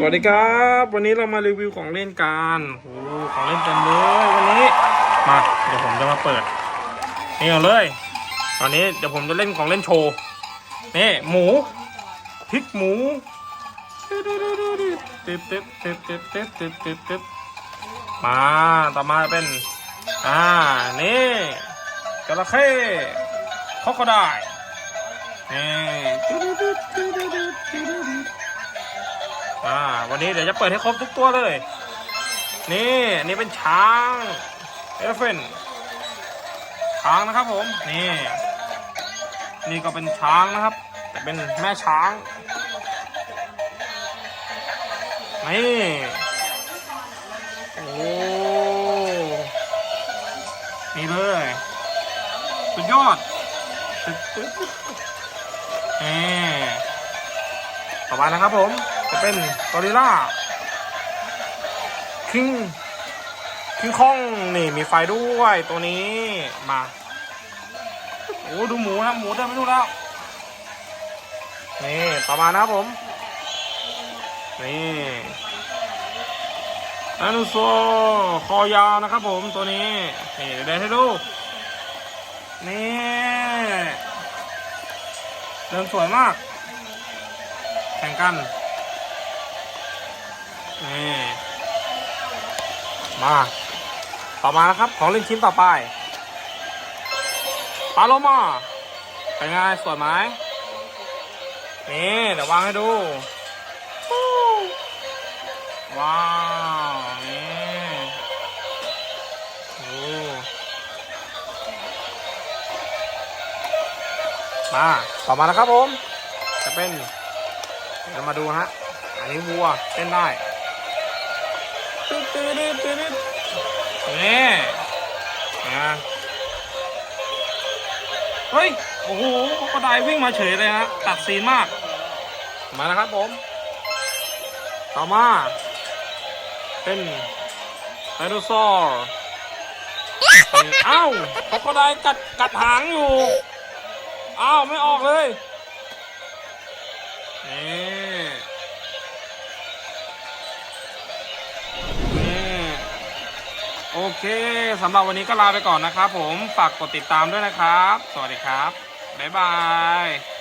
สวัสดีครับ วันนี้เรามารีวิวของเล่นกันโอ้โหของเล่นเต็มเลยวันนี้ มา เดี๋ยวผมจะมาเปิด นี่ก่อนเลย ตอนนี้เดี๋ยวผมจะเล่นของเล่นโชว์ นี่หมูพริกหมูตึ๊บตึ๊บตึ๊บตึ๊บตึ๊บตึ๊บตึ๊บตึ๊บมาต่อมาเป็น อ่า นี่จระเข้คอกได้ อ่า วันนี้เดี๋ยวจะเปิดให้ครบทุกตัวเลย นี่อันนี่เป็นช้างเอลเฟนช้างนะครับผม นี่ นี่ก็เป็นช้างนะครับ แต่เป็นแม่ช้าง นี่ โอ้ นี่เลย สุดยอดตึ๊ดตึ๊ดตึ๊ดนี่ ต่อไปนะครับผมจะเป็นกอริล่าคิงคิงคองนี่มีไฟด้วยตัวนี้มาโอ้ดูหมูนะหมูเดินไม่รู้แล้วนี่ต่อมานะครับผมนี่อนุโซคอยาวนะครับผมตัวนี้นี่เดี๋ยวเดินให้ดูนี่เดินสวยมาก แข่งกันนี่มา ต่อมานะครับ ของเล่นชิ้นต่อไปปลาโลมาเป็นไงสวยไหมนี่เดี๋ยววางให้ดู ว้าว นี่โอ้มา ต่อมานะครับผม จะเป็น เดี๋ยวมาดูฮะ อันนี้วัวเต้นได้ตึ๊ดตึ๊ดตึ๊ดตึ๊ดตึ๊ดนี่นะเฮ้ย โอ้โหกระไดวิ่งมาเฉยเลยฮะ ตัดซีนมาก มานะครับผม ต่อมา เป็นไดโนเสาร์เอ้าเขาก็ได้กัดกัดหางอยู่ อ้าว ไม่ออกเลย นี่นี่โอเคสำหรับวันนี้ก็ลาไปก่อนนะครับผม ฝากกดติดตามด้วยนะครับ สวัสดีครับ บ๊ายบาย